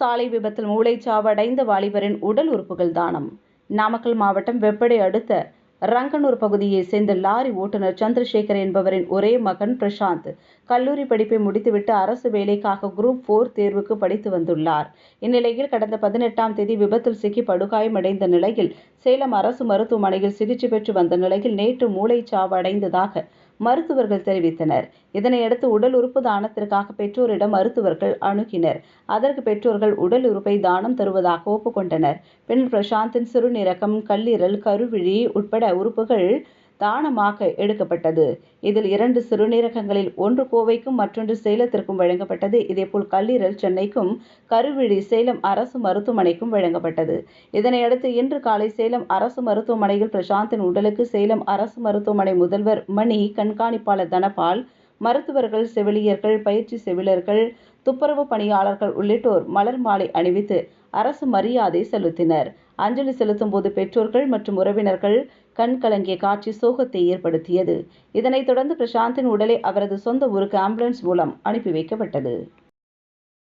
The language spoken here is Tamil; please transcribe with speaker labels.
Speaker 1: சாலை விபத்தில் மூளைச்சாவடைந்த வாலிபரின் உடல் உறுப்புகள் தானம். நாமக்கல் மாவட்டம் வெப்படை அடுத்த ரங்கனூர் பகுதியைச் சேர்ந்த லாரி ஓட்டுநர் சந்திரசேகர் என்பவரின் ஒரே மகன் பிரசாந்த் கல்லூரி படிப்பை முடித்துவிட்டு அரசு வேலைக்காக குரூப் போர் தேர்வுக்கு படித்து வந்துள்ளார். இந்நிலையில் கடந்த பதினெட்டாம் தேதி விபத்தில் சிக்கி படுகாயமடைந்த நிலையில் சேலம் அரசு மருத்துவமனையில் சிகிச்சை பெற்று வந்த நிலையில் நேற்று மூளைச்சாவு அடைந்ததாக மருத்துவர்கள் தெரிவித்தனர். இதனையடுத்து உடல் உறுப்பு தானத்திற்காக பெற்றோரிடம் மருத்துவர்கள் அணுகினர். அதற்கு பெற்றோர்கள் உடல் உறுப்பை தானம் தருவதாக ஒப்புக்கொண்டனர். பின்னர் பிரசாந்தின் சிறுநீரகம் கல்லீரல் கருவிழி உட்பட உறுப்புகள் தானமாக எடுக்கப்பட்டது. இதில் இரண்டு சிறுநீரகங்களில் ஒன்று கோவைக்கும் மற்றொன்று சேலத்திற்கும் வழங்கப்பட்டது. இதேபோல் கல்லீரல் சென்னைக்கும் கருவிழி சேலம் அரசு மருத்துவமனைக்கும் வழங்கப்பட்டது. இதனையடுத்து இன்று காலை சேலம் அரசு மருத்துவமனையில் பிரசாந்தின் உடலுக்கு சேலம் அரசு மருத்துவமனை முதல்வர் மணி கண்காணிப்பாளர் தனபால் மருத்துவர்கள் செவிலியர்கள் பயிற்சி செவிலியர்கள் துப்புரவு பணியாளர்கள் உள்ளிட்டோர் மலர் மாலை அணிவித்து அரசு மரியாதை செலுத்தினர். அஞ்சலி செலுத்தும் போது பெற்றோர்கள் மற்றும் உறவினர்கள் கண் கலங்கிய காட்சி சோகத்தை ஏற்படுத்தியது. இதனைத் தொடர்ந்து பிரசாந்தின் உடலை அவரது சொந்த ஊருக்கு ஆம்புலன்ஸ் மூலம் அனுப்பி வைக்கப்பட்டது.